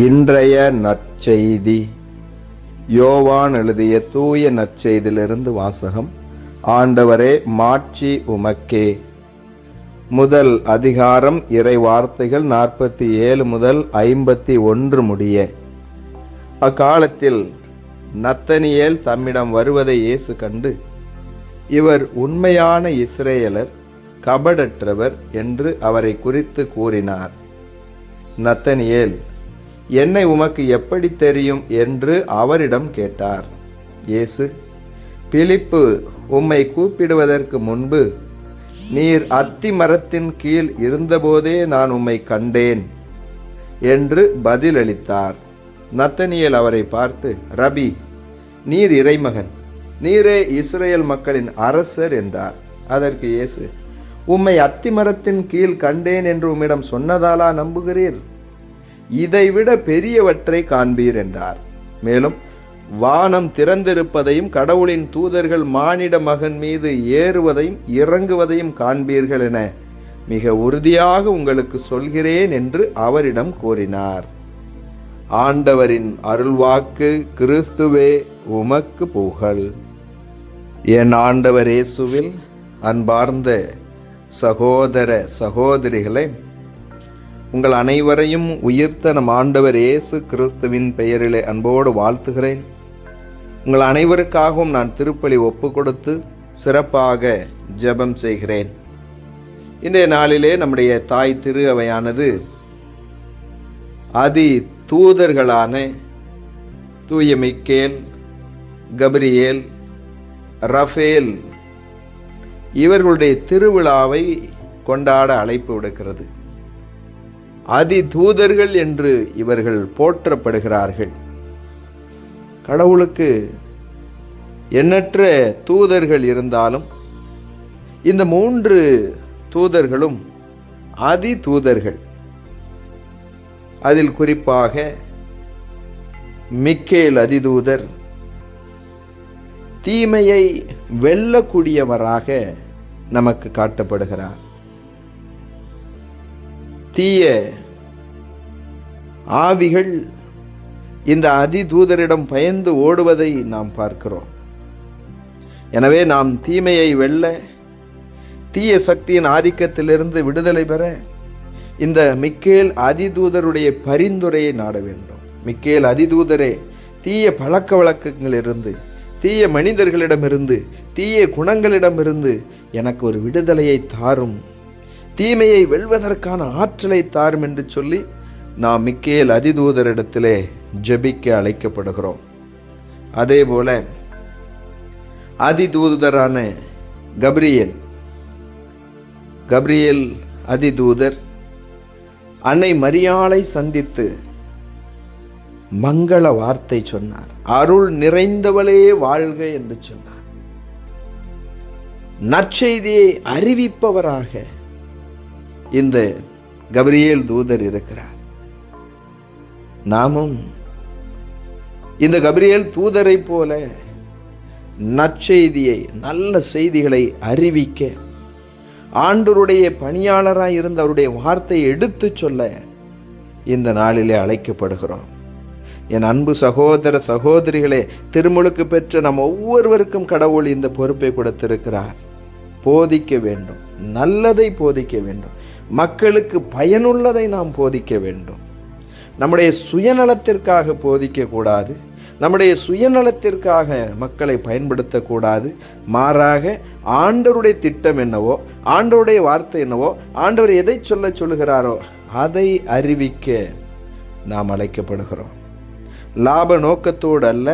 இன்றைய நற்செய்தி. யோவான் எழுதிய தூய நற்செய்தியிலிருந்து வாசகம். ஆண்டவரே மாட்சி உமக்கே. முதல் அதிகாரம் இறை வார்த்தைகள் நாற்பத்தி ஏழு முதல் ஐம்பத்தி ஒன்று முடிய. அக்காலத்தில் நத்தனியேல் தம்மிடம் வருவதை இயேசு கண்டு இவர் உண்மையான இஸ்ரேலர் கபடற்றவர் என்று அவரை குறித்து கூறினார். நத்தனியேல் என்னை உமக்கு எப்படி தெரியும் என்று அவரிடம் கேட்டார். இயேசு பிலிப்பு உம்மை கூப்பிடுவதற்கு முன்பு நீர் அத்தி மரத்தின் கீழ் இருந்தபோதே நான் உம்மை கண்டேன் என்று பதிலளித்தார். நத்தனியல் அவரை பார்த்து ரபி நீர் இறைமகன் நீரே இஸ்ரேல் மக்களின் அரசர் என்றார். அதற்கு இயேசு உம்மை அத்திமரத்தின் கீழ் கண்டேன் என்று உம்மிடம் சொன்னதாலா நம்புகிறீர்? இதைவிட பெரியவற்றை காண்பீர் என்றார். மேலும் வானம் திறந்திருப்பதையும் கடவுளின் தூதர்கள் மானிட மகன் மீது ஏறுவதையும் இறங்குவதையும் காண்பீர்கள் என மிக உறுதியாக உங்களுக்கு சொல்கிறேன் என்று அவரிடம் கூறினார். ஆண்டவரின் அருள்வாக்கு கிறிஸ்துவே உமக்கு புகழ். என் ஆண்டவர் இயேசுவில் அன்பார்ந்த சகோதர சகோதரிகளை உங்கள் அனைவரையும் உயிர்த்த நம் ஆண்டவர் இயேசு கிறிஸ்துவின் பெயரிலே அன்போடு வாழ்த்துகிறேன். உங்கள் அனைவருக்காகவும் நான் திருப்பலி ஒப்பு கொடுத்து சிறப்பாக ஜெபம் செய்கிறேன். இன்றைய நாளிலே நம்முடைய தாய் திரு அவையானது அதி தூதர்களான தூய மிக்கேல் கபிரியேல் ரஃபேல் இவர்களுடைய திருவிழாவை கொண்டாட அழைப்பு விடுக்கிறது. அதி தூதர்கள் என்று இவர்கள் போற்றப்படுகிறார்கள். கடவுளுக்கு எண்ணற்ற தூதர்கள் இருந்தாலும் இந்த மூன்று தூதர்களும் அதி தூதர்கள் அதில் குறிப்பாக மிக்கேல் அதிதூதர் தீமையை வெல்லக்கூடியவராக நமக்கு காட்டப்படுகிறார். தீய ஆவிகள் இந்த அதிதூதரிடம் பயந்து ஓடுவதை நாம் பார்க்கிறோம். எனவே நாம் தீமையை வெல்ல தீய சக்தியின் ஆதிக்கத்திலிருந்து விடுதலை பெற இந்த மிக்கேல் அதிதூதருடைய பரிந்துரையை நாட வேண்டும். மிக்கேல் அதிதூதரே தீய பழக்க வழக்கங்களிலிருந்து தீய மனிதர்களிடமிருந்து தீய குணங்களிடமிருந்து எனக்கு ஒரு விடுதலையை தாரும். தீமையை வெல்வதற்கான ஆற்றலை தாரும் என்று சொல்லி நாம் மிக்கேல் அதிதூதரிடத்திலே ஜெபிக்க அழைக்கப்படுகிறோம். அதே போல அதிதூதரான கப்ரியல். கப்ரியல் அதிதூதர் அன்னை மரியாளை சந்தித்து மங்கள வார்த்தை சொன்னார். அருள் நிறைந்தவளே வாழ்க என்று சொன்னார். நற்செய்தியை அறிவிப்பவராக இந்த கபிரியேல் தூதர் இருக்கிறார். நாமும் இந்த கபிரியல் தூதரை போல நற்செய்தியை நல்ல செய்திகளை அறிவிக்க ஆண்டருடைய பணியாளராக இருந்த அவருடைய வார்த்தையை எடுத்து சொல்ல இந்த நாளிலே அழைக்கப்படுகிறோம். என் அன்பு சகோதர சகோதரிகளே திருமுழுக்கு பெற்ற நம் ஒவ்வொருவருக்கும் கடவுள் இந்த பொறுப்பை கொடுத்திருக்கிறார். போதிக்க வேண்டும் நல்லதை போதிக்க வேண்டும். மக்களுக்கு பயனுள்ளதை நாம் போதிக்க வேண்டும். நம்முடைய சுயநலத்திற்காக போதிக்கக்கூடாது. நம்முடைய சுயநலத்திற்காக மக்களை பயன்படுத்தக்கூடாது. மாறாக ஆண்டவருடைய திட்டம் என்னவோ ஆண்டவருடைய வார்த்தை என்னவோ ஆண்டவர் எதை சொல்ல சொல்லுகிறாரோ அதை அறிவிக்க நாம் அழைக்கப்படுகிறோம். லாப நோக்கத்தோடு அல்ல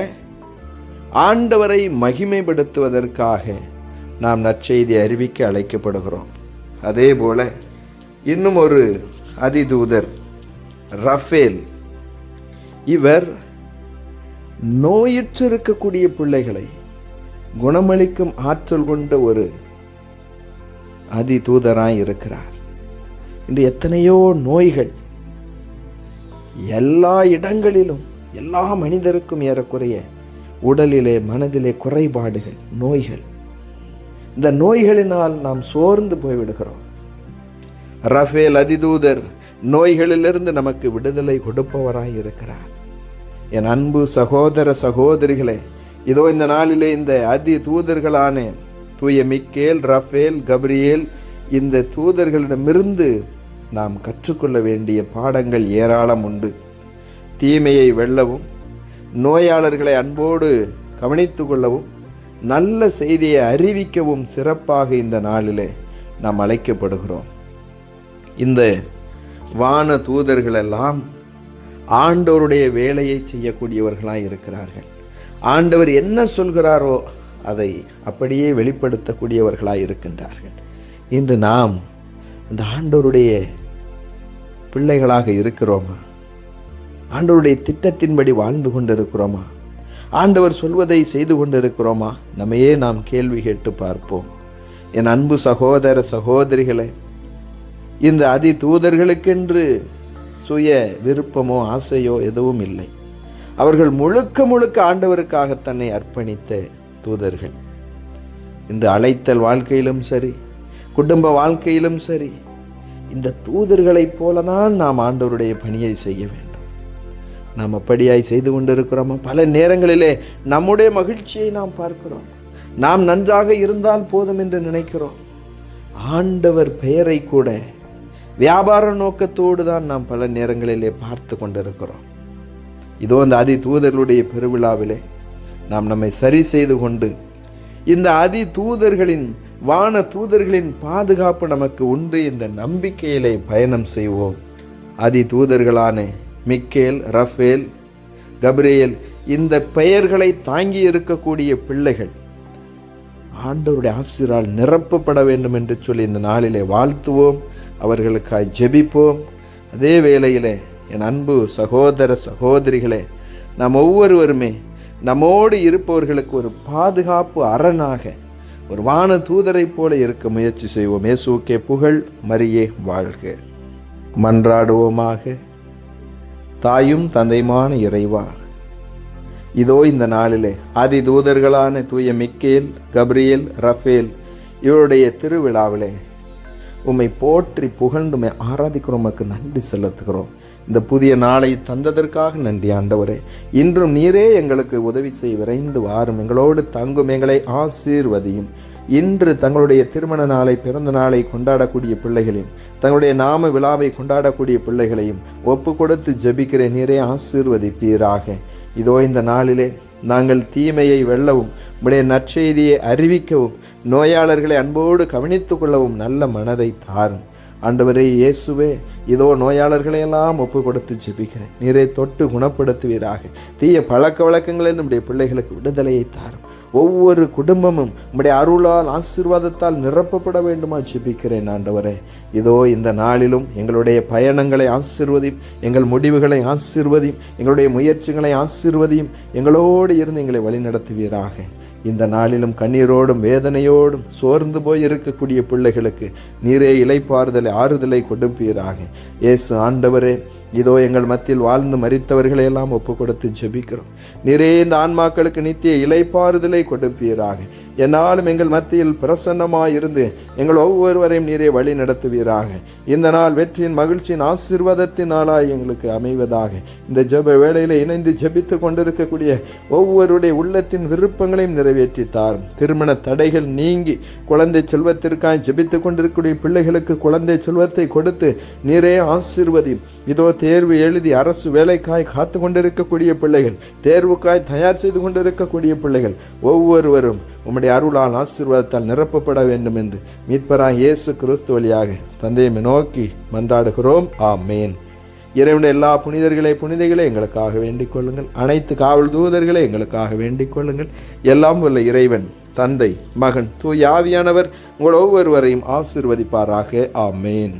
ஆண்டவரை மகிமைப்படுத்துவதற்காக நாம் நற்செய்தி அறிவிக்க அழைக்கப்படுகிறோம். அதே போல இன்னும் ஒரு அதிதூதர் ரஃபேல். இவர் நோயுற்று இருக்கக்கூடிய பிள்ளைகளை குணமளிக்கும் ஆற்றல் கொண்ட ஒரு அதி தூதராய் இருக்கிறார். இன்று எத்தனையோ நோய்கள் எல்லா இடங்களிலும் எல்லா மனிதருக்கும் ஏறக்குறைய உடலிலே மனதிலே குறைபாடுகள் நோய்கள். இந்த நோய்களினால் நாம் சோர்ந்து போய்விடுகிறோம். ரஃபேல் அதிதூதர் நோய்களிலிருந்து நமக்கு விடுதலை கொடுப்பவராய் இருக்கிறார். என் அன்பு சகோதர சகோதரிகளே இதோ இந்த நாளிலே இந்த அதி தூதர்களான தூய மிக்கேல் ரஃபேல் கப்ரியேல் இந்த தூதர்களிடமிருந்து நாம் கற்றுக்கொள்ள வேண்டிய பாடங்கள் ஏராளம் உண்டு. தீமையை வெல்லவும் நோயாளர்களை அன்போடு கவனித்து கொள்ளவும் நல்ல செய்தியை அறிவிக்கவும் சிறப்பாக இந்த நாளிலே நாம் அழைக்கப்படுகிறோம். இந்த வான தூதர்கள் எல்லாம் ஆண்டவருடைய வேலையை செய்யக்கூடியவர்களாக இருக்கிறார்கள். ஆண்டவர் என்ன சொல்கிறாரோ அதை அப்படியே வெளிப்படுத்தக்கூடியவர்களாக இருக்கின்றார்கள். இன்று நாம் இந்த ஆண்டவருடைய பிள்ளைகளாக இருக்கிறோமா? ஆண்டவருடைய திட்டத்தின்படி வாழ்ந்து கொண்டிருக்கிறோமா? ஆண்டவர் சொல்வதை செய்து கொண்டிருக்கிறோமா? நம்மையே நாம் கேள்வி கேட்டு பார்ப்போம். என் அன்பு சகோதர சகோதரிகளை இந்த அதி தூதர்களுக்கென்று சுய விருப்பமோ ஆசையோ எதுவும் இல்லை. அவர்கள் முழுக்க முழுக்க ஆண்டவருக்காக தன்னை அர்ப்பணித்த தூதர்கள். இந்த அழைத்தல் வாழ்க்கையிலும் சரி குடும்ப வாழ்க்கையிலும் சரி இந்த தூதர்களைப் போல தான் நாம் ஆண்டவருடைய பணியை செய்ய வேண்டும். நாம் அப்படியாய் செய்து கொண்டிருக்கிறோமா பல நேரங்களிலே நம்முடைய மகிழ்ச்சியை நாம் பார்க்கிறோம். நாம் நன்றாக இருந்தால் போதும் என்று நினைக்கிறோம். ஆண்டவர் பெயரை கூட வியாபார நோக்கத்தோடு தான் நாம் பல நேரங்களிலே பார்த்து கொண்டிருக்கிறோம். இதோ அந்த அதி தூதர்களுடைய பெருவிழாவிலே நாம் நம்மை சரி செய்து கொண்டு இந்த அதி தூதர்களின் வான தூதர்களின் பாதுகாப்பு நமக்கு உண்டு இந்த நம்பிக்கையிலே பயணம் செய்வோம். அதி தூதர்களான மிக்கேல் ரஃபேல் கப்ரியேல் இந்த பெயர்களை தாங்கி இருக்கக்கூடிய பிள்ளைகள் ஆண்டவருடைய ஆசிரால் நிரப்பப்பட வேண்டும் என்று சொல்லி இந்த நாளிலே வாழ்த்துவோம். அவர்களுக்காய் ஜெபிப்போம். அதே வேளையிலே என் அன்பு சகோதர சகோதரிகளே நாம் ஒவ்வொருவருமே நம்மோடு இருப்பவர்களுக்கு ஒரு பாதுகாப்பு அரணாக ஒரு வான தூதரைப் போல இருக்க முயற்சி செய்வோம். இயேசுக்கே புகழ் மரியே வாழ்க. மன்றாடுவோமாக. தாயும் தந்தையுமான இறைவா இதோ இந்த நாளிலே ஆதி தூதர்களான தூய மிக்கேல் கப்ரியேல் ரஃபேல் இவருடைய திருவிழாவிலே உம்மை போற்றி புகழ்ந்து உம்மை ஆராதிக்கிறோம் உமக்கு நன்றி செலுத்துகிறோம். இந்த புதிய நாளை தந்ததற்காக நன்றி ஆண்டவரே. இன்றும் நீரே எங்களுக்கு உதவி செய்ய விரைந்து வாரும். எங்களோடு தங்கும் எங்களை ஆசீர்வதியும். இன்று தங்களுடைய திருமண நாளை பிறந்த நாளை கொண்டாடக்கூடிய பிள்ளைகளையும் தங்களுடைய நாம விழாவை கொண்டாடக்கூடிய பிள்ளைகளையும் ஒப்பு கொடுத்து ஜெபிக்கிற நீரே ஆசீர்வதிப்பீராக. இதோ இந்த நாளிலே நாங்கள் தீமையை வெல்லவும் உடைய நற்செய்தியை அறிவிக்கவும் நோயாளர்களை அன்போடு கவனித்து கொள்ளவும் நல்ல மனதை தாரும். ஆண்டவரே இயேசுவே இதோ நோயாளர்களை எல்லாம் ஒப்பு கொடுத்து ஜெபிக்கிறேன். நீரை தொட்டு குணப்படுத்துவீராக. தீய பழக்க வழக்கங்களில் நம்முடைய பிள்ளைகளுக்கு விடுதலையை தாரும். ஒவ்வொரு குடும்பமும் உம்முடைய அருளால் ஆசீர்வாதத்தால் நிரப்பப்பட வேண்டுமா ஜெபிக்கிறேன் ஆண்டவரே. இதோ இந்த நாளிலும் எங்களுடைய பயணங்களை ஆசீர்வதியும் எங்கள் முடிவுகளை ஆசீர்வதியும் எங்களுடைய முயற்சிகளை ஆசீர்வதியும் எங்களோடு இருந்து எங்களை வழிநடத்துவீராக. இந்த நாளிலும் கண்ணீரோடும் வேதனையோடும் சோர்ந்து போய் இருக்கக்கூடிய பிள்ளைகளுக்கு நீரே இலைப்பாறுதலை ஆறுதலை கொடுப்பீராக. இயேசு ஆண்டவரே இதோ எங்கள் மத்தியில் வாழ்ந்து மறித்தவர்களையெல்லாம் ஒப்பு கொடுத்து ஜெபிக்கிறோம். நீரே இந்த ஆன்மாக்களுக்கு நித்திய இலைப்பாறுதலை கொடுப்பீராக. என்னாலும் எங்கள் மத்தியில் பிரசன்னமாய் இருந்து எங்கள் ஒவ்வொருவரையும் நீரே வழி நடத்துவீராக. இந்த நாள் வெற்றியின் மகிழ்ச்சியின் ஆசீர்வாதத்தின் நாளாய் எங்களுக்கு அமைவதாக. இந்த ஜெப வேளையில் இணைந்து ஜபித்து கொண்டிருக்கக்கூடிய ஒவ்வொருடைய உள்ளத்தின் விருப்பங்களையும் நிறைவேற்றி தாரும் திருமண தடைகள் நீங்கி குழந்தை செல்வத்திற்காய் ஜபித்து கொண்டிருக்கக்கூடிய பிள்ளைகளுக்கு குழந்தை செல்வத்தை கொடுத்து நீரே ஆசீர்வதி இதோ தேர்வு எழுதி அரசு வேலைக்காய் காத்து கொண்டிருக்கக்கூடிய பிள்ளைகள் தேர்வுக்காய் தயார் செய்து கொண்டிருக்கக்கூடிய பிள்ளைகள் ஒவ்வொருவரும் உம்முடைய அருளால் ஆசீர்வாதத்தால் நிரப்பப்பட வேண்டும் என்று மீட்பராய் இயேசு கிறிஸ்து வழியாக தந்தையை நோக்கி மன்றாடுகிறோம். ஆமேன். இறைவனுடைய எல்லா புனிதர்களை புனிதைகளை எங்களுக்காக வேண்டிக் கொள்ளுங்கள். அனைத்து காவல் தூதர்களை எங்களுக்காக வேண்டிக் கொள்ளுங்கள். எல்லாம் உள்ள இறைவன் தந்தை மகன் தூயாவியானவர் உங்கள் ஒவ்வொருவரையும் ஆசீர்வதிப்பாராக. ஆமேன்.